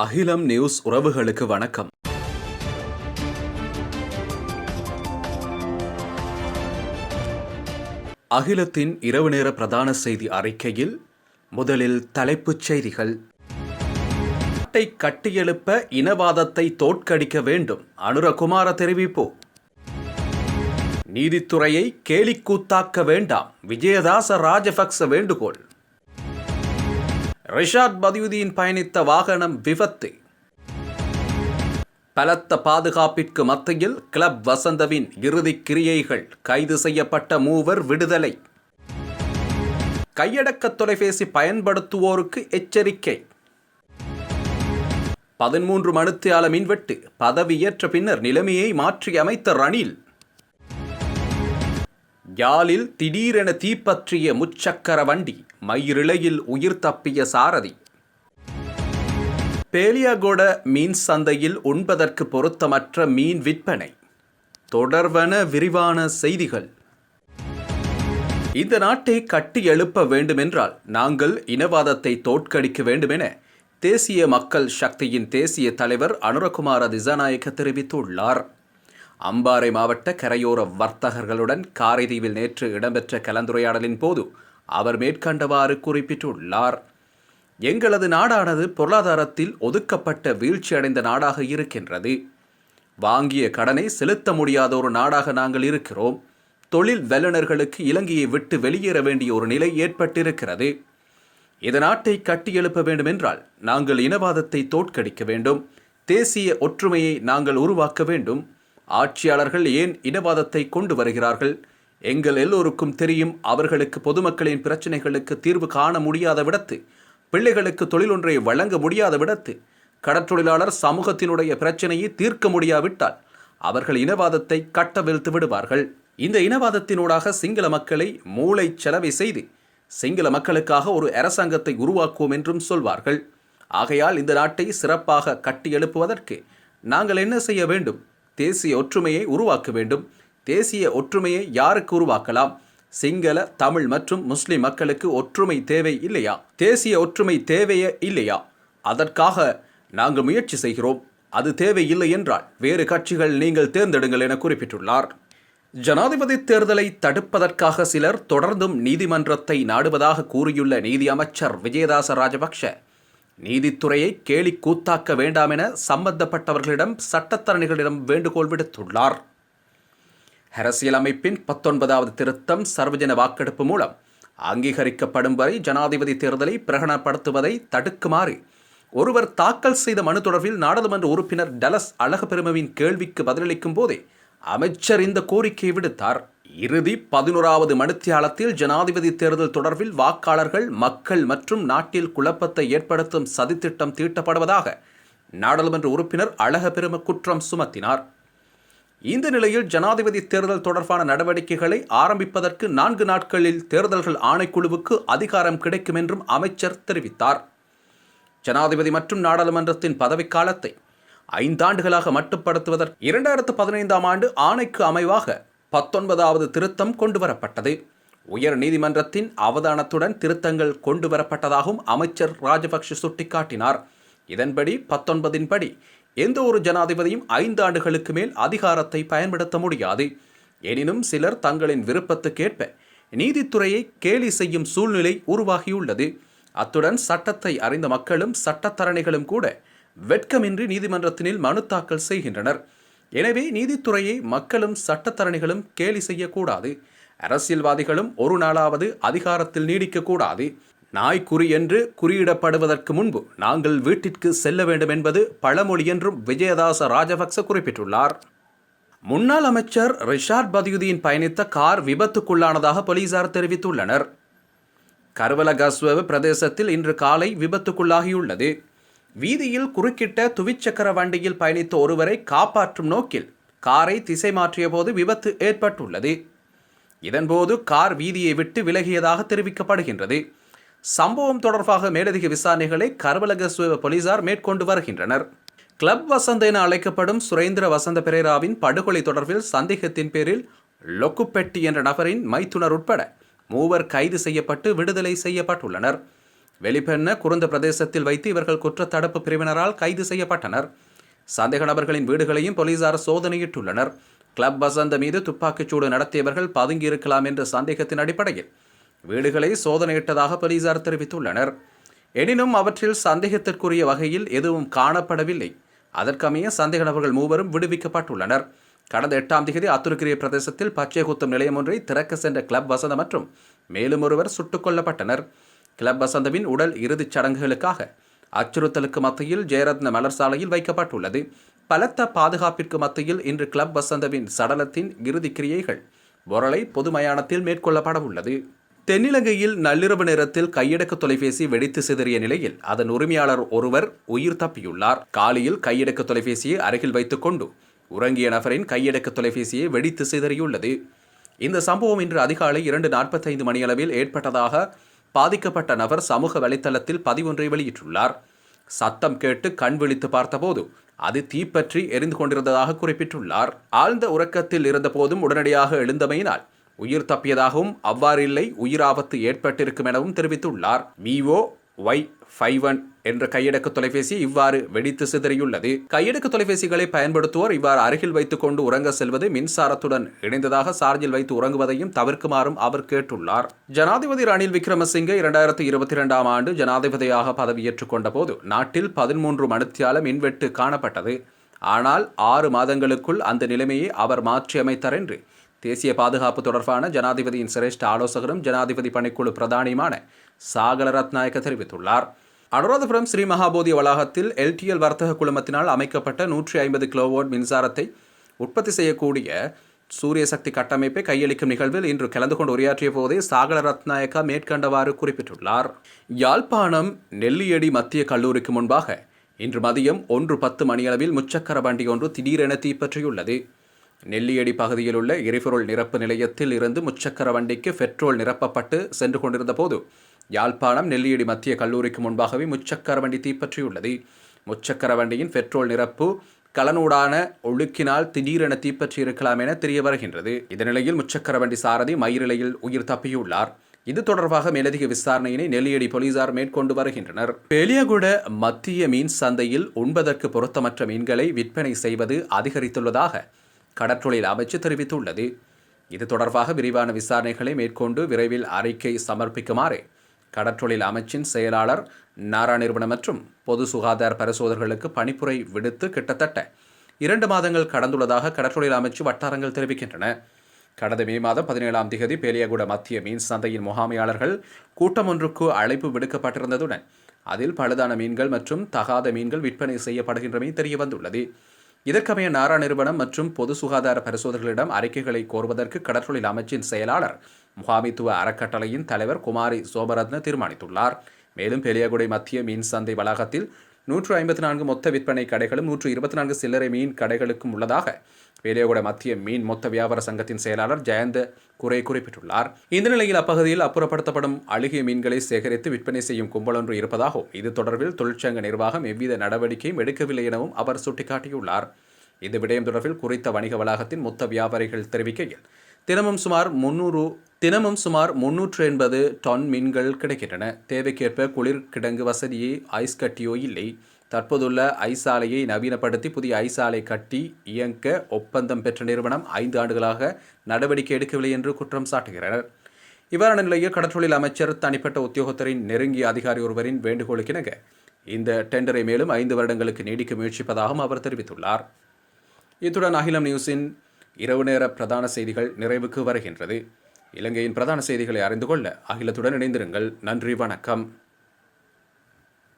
அகிலம் நியூஸ் உறவுகளுக்கு வணக்கம். அகிலத்தின் இரவு நேர பிரதான செய்தி அறிக்கையில் முதலில் தலைப்புச் செய்திகள். நாட்டை கட்டியெழுப்ப இனவாதத்தை தோற்கடிக்க வேண்டும். அனுரகுமார தெரிவிப்பு. நீதித்துறையை கேலிக்கூத்தாக்க வேண்டாம். விஜயதாச ராஜபக்ச வேண்டுகோள். ரிஷாட் பதியுதீன் பயணித்த வாகனம் விபத்து. பலத்த பாதுகாப்பிற்கு மத்தியில் கிளப் வசந்தவின் இறுதிக் கிரியைகள் கைது செய்யப்பட்ட மூவர் விடுதலை. கையடக்க தொலைபேசி பயன்படுத்துவோருக்கு எச்சரிக்கை. பதிமூன்று மணித்தியால மின்வெட்டு பதவியேற்ற பின்னர் நிலைமையை மாற்றியமைத்த ரணில். யாழில் திடீரென தீப்பற்றிய முச்சக்கர வண்டி மயிரிழையில் உயிர் தப்பிய சாரதி. பேலியாகோட மீன் சந்தையில் உண்பதற்கு பொருத்தமற்ற மீன் விற்பனை. தொடர்வன விரிவான செய்திகள். இந்த நாட்டை கட்டி எழுப்ப வேண்டுமென்றால் நாங்கள் இனவாதத்தை தோற்கடிக்க வேண்டுமென தேசிய மக்கள் சக்தியின் தேசிய தலைவர் அனுரகுமார திசாநாயக்க தெரிவித்துள்ளார். அம்பாறை மாவட்ட கரையோர வர்த்தகர்களுடன் காரைதீவில் நேற்று இடம்பெற்ற கலந்துரையாடலின் போது அவர் மேற்கண்டவாறு குறிப்பிட்டுள்ளார். எங்களது நாடானது பொருளாதாரத்தில் ஒதுக்கப்பட்ட வீழ்ச்சியடைந்த நாடாக இருக்கின்றது. வாங்கிய கடனை செலுத்த முடியாத ஒரு நாடாக நாங்கள் இருக்கிறோம். தொழில் வல்லுநர்களுக்கு இலங்கையை விட்டு வெளியேற வேண்டிய ஒரு நிலை ஏற்பட்டிருக்கிறது. இந்த நாட்டை கட்டியெழுப்ப வேண்டுமென்றால் நாங்கள் இனவாதத்தை தோற்கடிக்க வேண்டும். தேசிய ஒற்றுமையை நாங்கள் உருவாக்க வேண்டும். ஆட்சியாளர்கள் ஏன் இனவாதத்தை கொண்டு வருகிறார்கள்? எங்கள் எல்லோருக்கும் தெரியும் அவர்களுக்கு பொதுமக்களின் பிரச்சனைகளுக்கு தீர்வு காண முடியாத விடத்து பிள்ளைகளுக்கு தொழிலொன்றை வழங்க முடியாத விடத்து கடற்றொழிலாளர் சமூகத்தினுடைய பிரச்சனையை தீர்க்க முடியாவிட்டால் அவர்கள் இனவாதத்தை கட்டவிழ்த்து விடுவார்கள். இந்த இனவாதத்தினூடாக சிங்கள மக்களை மூளை செலவை செய்து சிங்கள மக்களுக்காக ஒரு அரசாங்கத்தை உருவாக்குவோம் என்றும் சொல்வார்கள். ஆகையால் இந்த நாட்டை சிறப்பாக கட்டி எழுப்புவதற்கு நாங்கள் என்ன செய்ய வேண்டும்? தேசிய ஒற்றுமையை உருவாக்க வேண்டும். தேசிய ஒற்றுமையை யாருக்கு உருவாக்கலாம்? சிங்கள தமிழ் மற்றும் முஸ்லிம் மக்களுக்கு ஒற்றுமை தேவை இல்லையா? தேசிய ஒற்றுமை தேவையே இல்லையா? அதற்காக நாங்கள் முயற்சி செய்கிறோம். அது தேவை இல்லை என்றால் வேறு கட்சிகள் நீங்கள் தேர்ந்தெடுங்கள் என குறிப்பிட்டுள்ளார். ஜனாதிபதி தேர்தலை தடுப்பதற்காக சிலர் தொடர்ந்தும் நீதிமன்றத்தை நாடுவதாக கூறியுள்ள நீதி அமைச்சர் விஜயதாச ராஜபக்ஷ நீதித்துறையை கேலி கூத்தாக்க வேண்டாம் என சம்பந்தப்பட்டவர்களிடம் சட்டத்தரணிகளிடம் வேண்டுகோள் விடுத்துள்ளார். அரசியலமைப்பின் பத்தொன்பதாவது திருத்தம் சர்வஜன வாக்கெடுப்பு மூலம் அங்கீகரிக்கப்படும் வரை ஜனாதிபதி தேர்தலை பிரகடனப்படுத்துவதை தடுக்குமாறு ஒருவர் தாக்கல் செய்த மனு தொடர்பில் நாடாளுமன்ற உறுப்பினர் டலஸ் அழகபெருமவின் கேள்விக்கு பதிலளிக்கும் போதே அமைச்சர் இந்த கோரிக்கையை விடுத்தார். இறுதி பதினோராவது மணித்தியாலத்தில் ஜனாதிபதி தேர்தல் தொடர்பில் வாக்காளர்கள் மக்கள் மற்றும் நாட்டில் குழப்பத்தை ஏற்படுத்தும் சதித்திட்டம் தீட்டப்படுவதாக நாடாளுமன்ற உறுப்பினர் அழகபெரும குற்றம் சுமத்தினார். இந்த நிலையில் ஜனாதிபதி தேர்தல் தொடர்பான நடவடிக்கைகளை ஆரம்பிப்பதற்கு நான்கு நாட்களில் தேர்தல்கள் ஆணைக்குழுவுக்கு அதிகாரம் கிடைக்கும் என்றும் அமைச்சர் தெரிவித்தார். ஜனாதிபதி மற்றும் நாடாளுமன்றத்தின் பதவிக்காலத்தை ஐந்தாண்டுகளாக மட்டுப்படுத்துவதற்கு இரண்டாயிரத்து பதினைந்தாம் ஆண்டு ஆணைக்கு அமைவாக பத்தொன்பதாவது திருத்தம் கொண்டுவரப்பட்டது. உயர் நீதிமன்றத்தின் அவதானத்துடன் திருத்தங்கள் கொண்டுவரப்பட்டதாகவும் அமைச்சர் ராஜபக்ஷ சுட்டிக்காட்டினார். இதன்படி பத்தொன்பதின் படி எந்த ஒரு ஜனாதிபதியும் ஐந்து ஆண்டுகளுக்கு மேல் அதிகாரத்தை பயன்படுத்த முடியாது. எனினும் சிலர் தங்களின் விருப்பத்துக்கேற்ப நீதித்துறையை கேலி செய்யும் சூழ்நிலை உருவாகியுள்ளது. அத்துடன் சட்டத்தை அறிந்த மக்களும் சட்டத்தரணிகளும் கூட வெட்கமின்றி நீதிமன்றத்தினில் மனு தாக்கல் செய்கின்றனர். எனவே நீதித்துறையை மக்களும் சட்டத்தரணிகளும் கேலி செய்யக்கூடாது. அரசியல்வாதிகளும் ஒரு நாளாவது அதிகாரத்தில் நீடிக்கக்கூடாது. நாய்க்குறி என்று குறியிடப்படுவதற்கு முன்பு நாங்கள் வீட்டிற்கு செல்ல வேண்டும் என்பது பழமொழி என்றும் விஜயதாச ராஜபக்ச குறிப்பிட்டுள்ளார். முன்னாள் அமைச்சர் ரிஷாட் பதியுதீன் பயணித்த கார் விபத்துக்குள்ளானதாக போலீசார் தெரிவித்துள்ளனர். கருவலகஸ்வ பிரதேசத்தில் இன்று காலை விபத்துக்குள்ளாகியுள்ளது. வீதியில் குறுக்கிட்ட துவிச்சக்கர வண்டியில் பயணித்த ஒருவரை காப்பாற்றும் நோக்கில் காரை திசை மாற்றிய போது விபத்து ஏற்பட்டுள்ளது. இதன்போது கார் வீதியை விட்டு விலகியதாக தெரிவிக்கப்படுகின்றது. சம்பவம் தொடர்பாக மேலதிக விசாரணைகளை கர்வலகஸ்வ போலீசார் மேற்கொண்டு வருகின்றனர். கிளப் வசந்த் என அழைக்கப்படும் சுரேந்திர வசந்த பெரேராவின் படுகொலை தொடர்பில் சந்தேகத்தின் பேரில் லொக்குப்பெட்டி என்ற நபரின் மைத்துனர் உட்பட மூவர் கைது செய்யப்பட்டு விடுதலை செய்யப்பட்டுள்ளனர். வெளிப்பெண்ண குறுந்த பிரதேசத்தில் வைத்து இவர்கள் குற்றத்தடுப்பு பிரிவினரால் கைது செய்யப்பட்டனர். சந்தேக நபர்களின் வீடுகளையும் போலீசார் சோதனையிட்டுள்ளனர். கிளப் வசந்த மீது துப்பாக்கிச்சூடு நடத்தியவர்கள் பதுங்கியிருக்கலாம் என்ற சந்தேகத்தின் அடிப்படையில் வீடுகளை சோதனையிட்டதாக போலீசார் தெரிவித்துள்ளனர். எனினும் அவற்றில் சந்தேகத்திற்குரிய வகையில் எதுவும் காணப்படவில்லை. அதற்கமைய சந்தேக நபர்கள் மூவரும் விடுவிக்கப்பட்டுள்ளனர். கடந்த எட்டாம் தேதி அத்துருக்கிரிய பிரதேசத்தில் பச்சை குத்தும் நிலையம் ஒன்றை திறக்க சென்ற கிளப் வசந்த மற்றும் மேலும் ஒருவர் சுட்டுக் கொல்லப்பட்டனர். கிளப் வசந்தவின் உடல் இறுதிச் சடங்குகளுக்காக அச்சுறுத்தலுக்கு மத்தியில் ஜெயரத்ன மலர் சாலையில் வைக்கப்பட்டுள்ளது. பலத்த பாதுகாப்பிற்கு மத்தியில் இன்று கிளப் வசந்தவின் சடலத்தின் இறுதி கிரியைகள் ஒரளை பொது மயானத்தில் மேற்கொள்ளப்பட உள்ளது. தென்னிலங்கையில் நள்ளிரவு நேரத்தில் கையடக்க தொலைபேசி வெடித்து சிதறிய நிலையில் அதன் உரிமையாளர் ஒருவர் உயிர் தப்பியுள்ளார். காலையில் கையடக்க தொலைபேசியை அருகில் வைத்துக்கொண்டு உறங்கிய நபரின் கையடக்க தொலைபேசியை வெடித்து சிதறியுள்ளது. இந்த சம்பவம் இன்று அதிகாலை இரண்டு நாற்பத்தைந்து மணியளவில் ஏற்பட்டதாக பாதிக்கப்பட்ட நபர் சமூக வலைத்தளத்தில் பதிவொன்றை வெளியிட்டுள்ளார். சத்தம் கேட்டு கண் விழித்து பார்த்தபோது அது தீப்பற்றி எரிந்து கொண்டிருந்ததாக குறிப்பிட்டுள்ளார். ஆழ்ந்த உறக்கத்தில் இருந்தபோதும் உடனடியாக எழுந்தமையினால் உயிர் தப்பியதாகவும் அவ்வாறில்லை உயிர் ஆபத்து ஏற்பட்டிருக்கும் எனவும் தெரிவித்துள்ளார். விவோ ஒய் ஃபைவ் ஒன் என்ற கையடக்கு தொலைபேசி இவ்வாறு வெடித்து சிதறியுள்ளது. கையடக்கு தொலைபேசிகளை பயன்படுத்துவோர் இவ்வாறு அருகில் வைத்துக் கொண்டு உறங்க செல்வது மின்சாரத்துடன் இணைந்ததாக சார்ஜில் வைத்து உறங்குவதையும் தவிர்க்குமாறும் அவர் கேட்டுள்ளார். ஜனாதிபதி ரணில் விக்ரமசிங்கே இரண்டாயிரத்தி இருபத்தி இரண்டாம் ஆண்டு ஜனாதிபதியாக பதவியேற்றுக் கொண்ட போது நாட்டில் பதிமூன்று மணித்தியால மின்வெட்டு காணப்பட்டது. ஆனால் ஆறு மாதங்களுக்குள் அந்த நிலைமையை அவர் மாற்றியமைத்தார் என்று தேசிய பாதுகாப்பு தொடர்பான ஜனாதிபதியின் சிரேஷ்ட ஆலோசகரும் ஜனாதிபதி பணிக்குழு பிரதானியுமான சாகல ரத்நாயக்க தெரிவித்துள்ளார். அனுராதபுரம் ஸ்ரீ மகாபோதி வளாகத்தில் எல்டிஎல் வர்த்தக குழுமத்தினால் அமைக்கப்பட்ட நூற்றி ஐம்பது கிலோவோட் மின்சாரத்தை உற்பத்தி செய்யக்கூடிய சூரிய சக்தி கட்டமைப்பை கையளிக்கும் நிகழ்வில் இன்று கலந்து கொண்டு உரையாற்றிய போதே சாகர ரத்நாயக்கா மேற்கண்டவாறு குறிப்பிட்டுள்ளார். யாழ்ப்பாணம் நெல்லியடி மத்திய கல்லூரிக்கு முன்பாக இன்று மதியம் ஒன்று பத்து மணியளவில் முச்சக்கர வண்டி ஒன்று திடீரென தீப்பற்றியுள்ளது. நெல்லியடி பகுதியில் உள்ள எரிபொருள் நிரப்பு நிலையத்தில் இருந்து முச்சக்கர வண்டிக்கு பெட்ரோல் நிரப்பப்பட்டு சென்று கொண்டிருந்த போது யாழ்ப்பாணம் நெல்லியடி மத்திய கல்லூரிக்கு முன்பாகவே முச்சக்கர வண்டி தீப்பற்றியுள்ளது. முச்சக்கர வண்டியின் பெட்ரோல் நிரப்பு கலனூடான ஒழுக்கினால் திடீரென தீப்பற்றி இருக்கலாம் என தெரிய வருகின்றது இதனிலையில் முச்சக்கர வண்டி சாரதி மயிரிழையில் உயிர் தப்பியுள்ளார். இது தொடர்பாக மேலதிக விசாரணையினை நெல்லியடி போலீசார் மேற்கொண்டு வருகின்றனர். பெலியகுட மத்திய மீன் சந்தையில் உண்பதற்கு பொருத்தமற்ற மீன்களை விற்பனை செய்வது அதிகரித்துள்ளதாக கடற்றொழில் அமைச்சு தெரிவித்துள்ளது. இது தொடர்பாக விரிவான விசாரணைகளை மேற்கொண்டு விரைவில் அறிக்கை சமர்ப்பிக்குமாறு கடற்றொழில் அமைச்சின் செயலாளர் நாரா நிறுவனம் மற்றும் பொது சுகாதார பரிசோதகர்களுக்கு பணிப்புரை விடுத்து கிட்டத்தட்ட இரண்டு மாதங்கள் கடந்துள்ளதாக கடற்றொழில் அமைச்சு வட்டாரங்கள் தெரிவிக்கின்றன. கடந்த மே மாதம் பதினேழாம் திகதி பேலியகுட மத்திய மீன் சந்தையின் முகாமையாளர்கள் கூட்டம் ஒன்றுக்கு அழைப்பு விடுக்கப்பட்டிருந்ததுடன் அதில் பழுதான மீன்கள் மற்றும் தகாத மீன்கள் விற்பனை செய்யப்படுகின்றமை தெரியவந்துள்ளது. இதற்கமைய நாரா நிறுவனம் மற்றும் பொது சுகாதார பரிசோதகர்களிடம் அறிக்கைகளை கோருவதற்கு கடற்றொழில் அமைச்சின் செயலாளர் முகாமித்துவ அறக்கட்டளையின் தலைவர் குமாரி சோபரத்ன தீர்மானித்துள்ளார். மேலும் பெலியகுடை மத்திய மீன் சந்தை வளாகத்தில் நூற்று ஐம்பத்தி நான்கு மொத்த விற்பனை கடைகளும் நூற்று இருபத்தி நான்கு சில்லறை மீன் கடைகளுக்கும் உள்ளதாக பெலியகுட மத்திய மீன் மொத்த வியாபார சங்கத்தின் செயலாளர் ஜெயந்த குறை குறிப்பிட்டுள்ளார். இந்த நிலையில் அப்பகுதியில் அப்புறப்படுத்தப்படும் அழுகிய மீன்களை சேகரித்து விற்பனை செய்யும் கும்பல் ஒன்று இருப்பதாகவும் இது தொடர்பில் தொழிற்சங்க நிர்வாகம் எவ்வித நடவடிக்கையும் எடுக்கவில்லை எனவும் அவர் சுட்டிக்காட்டியுள்ளார். இந்த விடயம் தொடர்பில் குறித்த வணிக வளாகத்தின் மொத்த வியாபாரிகள் தெரிவிக்கையில் தினமும் சுமார் முன்னூறு தினமும் சுமார் முன்னூற்று எண்பது டன் மீன்கள் கிடைக்கின்றன. தேவைக்கேற்ப குளிர் கிடங்கு வசதியே ஐஸ் கட்டியோ இல்லை. தற்போதுள்ள ஐஸ் ஆலையை நவீனப்படுத்தி புதிய ஐஸ் ஆலை கட்டி இயங்க ஒப்பந்தம் பெற்ற நிறுவனம் ஐந்து ஆண்டுகளாக நடவடிக்கை எடுக்கவில்லை என்று குற்றம் சாட்டுகிறனர் இவ்வாறான நிலையில் கடற்றொழில் அமைச்சர் தனிப்பட்ட உத்தியோகத்தரின் நெருங்கிய அதிகாரி ஒருவரின் வேண்டுகோளுக்கிணங்க இந்த டெண்டரை மேலும் ஐந்து வருடங்களுக்கு நீடிக்க முயற்சிப்பதாகவும் அவர் தெரிவித்துள்ளார். இத்துடன் அகிலம் நியூஸின் இரவு நேர பிரதான செய்திகள் நிறைவுக்கு வருகின்றது. இலங்கையின் பிரதான செய்திகளை அறிந்து கொள்ள அகிலத்துடன் இணைந்திருங்கள். நன்றி வணக்கம்.